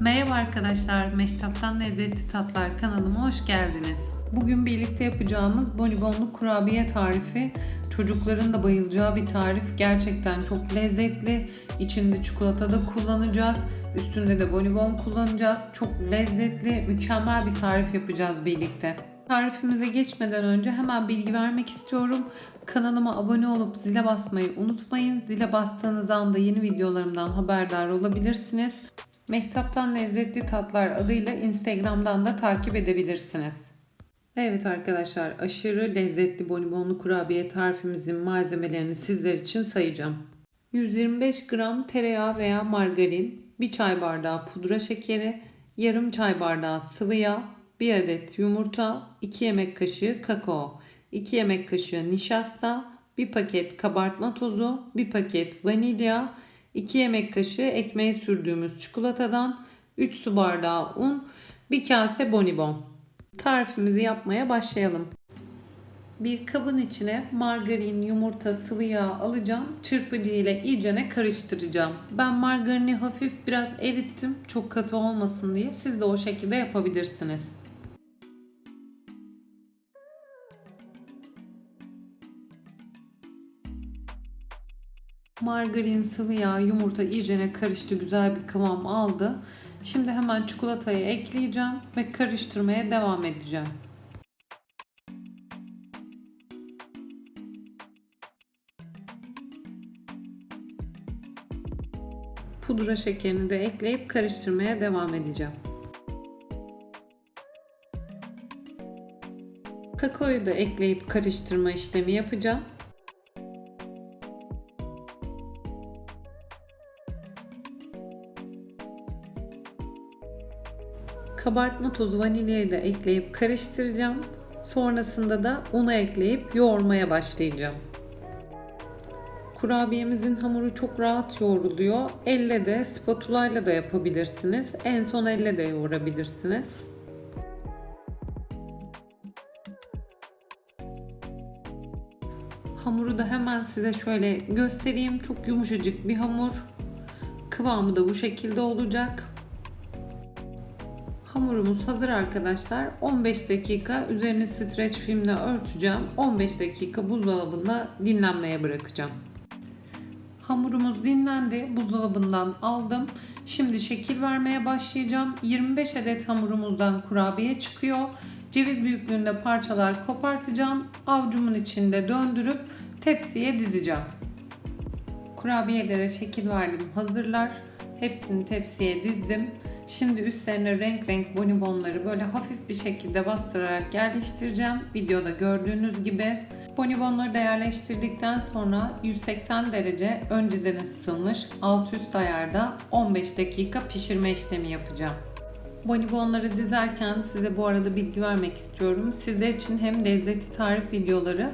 Merhaba arkadaşlar, Mehtap'tan Lezzetli Tatlar kanalıma hoş geldiniz. Bugün birlikte yapacağımız bonibonlu kurabiye tarifi çocukların da bayılacağı bir tarif. Gerçekten çok lezzetli. İçinde çikolata da kullanacağız. Üstünde de bonibon kullanacağız. Çok lezzetli, mükemmel bir tarif yapacağız birlikte. Tarifimize geçmeden önce hemen bilgi vermek istiyorum. Kanalıma abone olup zile basmayı unutmayın. Zile bastığınız anda yeni videolarımdan haberdar olabilirsiniz. Mehtaptan Lezzetli Tatlar adıyla Instagram'dan da takip edebilirsiniz. Evet arkadaşlar aşırı lezzetli bonibonlu kurabiye tarifimizin malzemelerini sizler için sayacağım. 125 gram tereyağı veya margarin, 1 çay bardağı pudra şekeri, yarım çay bardağı sıvı yağ, 1 adet yumurta, 2 yemek kaşığı kakao, 2 yemek kaşığı nişasta, 1 paket kabartma tozu, 1 paket vanilya, 2 yemek kaşığı ekmeğe sürdüğümüz çikolatadan, 3 su bardağı un, 1 kase bonibon. Tarifimizi yapmaya başlayalım. Bir kabın içine margarin, yumurta, sıvı yağ alacağım. Çırpıcı ile iyicene karıştıracağım. Ben margarini hafif biraz erittim. Çok katı olmasın diye. Siz de o şekilde yapabilirsiniz. Margarin, sıvı yağ, yumurta iyicene karıştı. Güzel bir kıvam aldı. Şimdi hemen çikolatayı ekleyeceğim ve karıştırmaya devam edeceğim. Pudra şekerini de ekleyip karıştırmaya devam edeceğim. Kakaoyu da ekleyip karıştırma işlemi yapacağım. Kabartma tozu vanilyayı da ekleyip karıştıracağım. Sonrasında da unu ekleyip yoğurmaya başlayacağım. Kurabiyemizin hamuru çok rahat yoğruluyor. Elle de spatula ile de yapabilirsiniz. En son elle de yoğurabilirsiniz. Hamuru da hemen size şöyle göstereyim. Çok yumuşacık bir hamur. Kıvamı da bu şekilde olacak. Hamurumuz hazır arkadaşlar. 15 dakika üzerini streç filmle örteceğim. 15 dakika buzdolabında dinlenmeye bırakacağım. Hamurumuz dinlendi. Buzdolabından aldım. Şimdi şekil vermeye başlayacağım. 25 adet hamurumuzdan kurabiye çıkıyor. Ceviz büyüklüğünde parçalar kopartacağım. Avcumun içinde döndürüp tepsiye dizeceğim. Kurabiyelere şekil verdim hazırlar. Hepsini tepsiye dizdim. Şimdi üstlerine renk renk bonibonları böyle hafif bir şekilde bastırarak yerleştireceğim. Videoda gördüğünüz gibi. Bonibonları da yerleştirdikten sonra 180 derece önceden ısıtılmış alt üst ayarda 15 dakika pişirme işlemi yapacağım. Bonibonları dizerken size bu arada bilgi vermek istiyorum. Sizler için hem lezzetli tarif videoları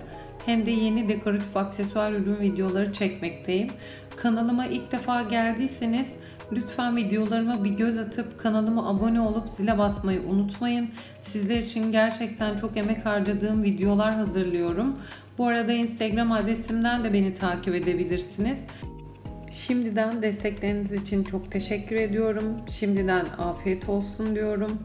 hem de yeni dekoratif aksesuar ürün videoları çekmekteyim. Kanalıma ilk defa geldiyseniz lütfen videolarıma bir göz atıp kanalıma abone olup zile basmayı unutmayın. Sizler için gerçekten çok emek harcadığım videolar hazırlıyorum. Bu arada Instagram adresimden de beni takip edebilirsiniz. Şimdiden destekleriniz için çok teşekkür ediyorum. Şimdiden afiyet olsun diyorum.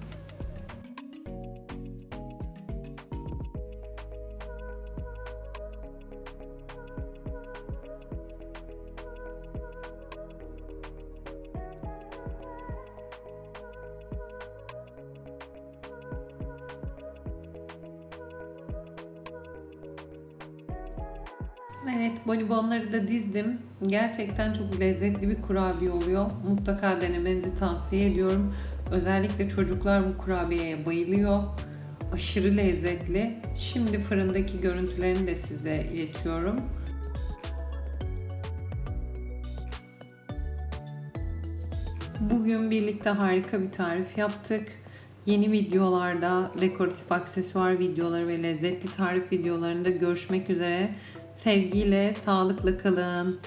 Evet, bonibonları da dizdim. Gerçekten çok lezzetli bir kurabiye oluyor. Mutlaka denemenizi tavsiye ediyorum. Özellikle çocuklar bu kurabiyeye bayılıyor. Aşırı lezzetli. Şimdi fırındaki görüntülerini de size iletiyorum. Bugün birlikte harika bir tarif yaptık. Yeni videolarda dekoratif aksesuar videoları ve lezzetli tarif videolarında görüşmek üzere. Sevgiyle, sağlıkla kalın.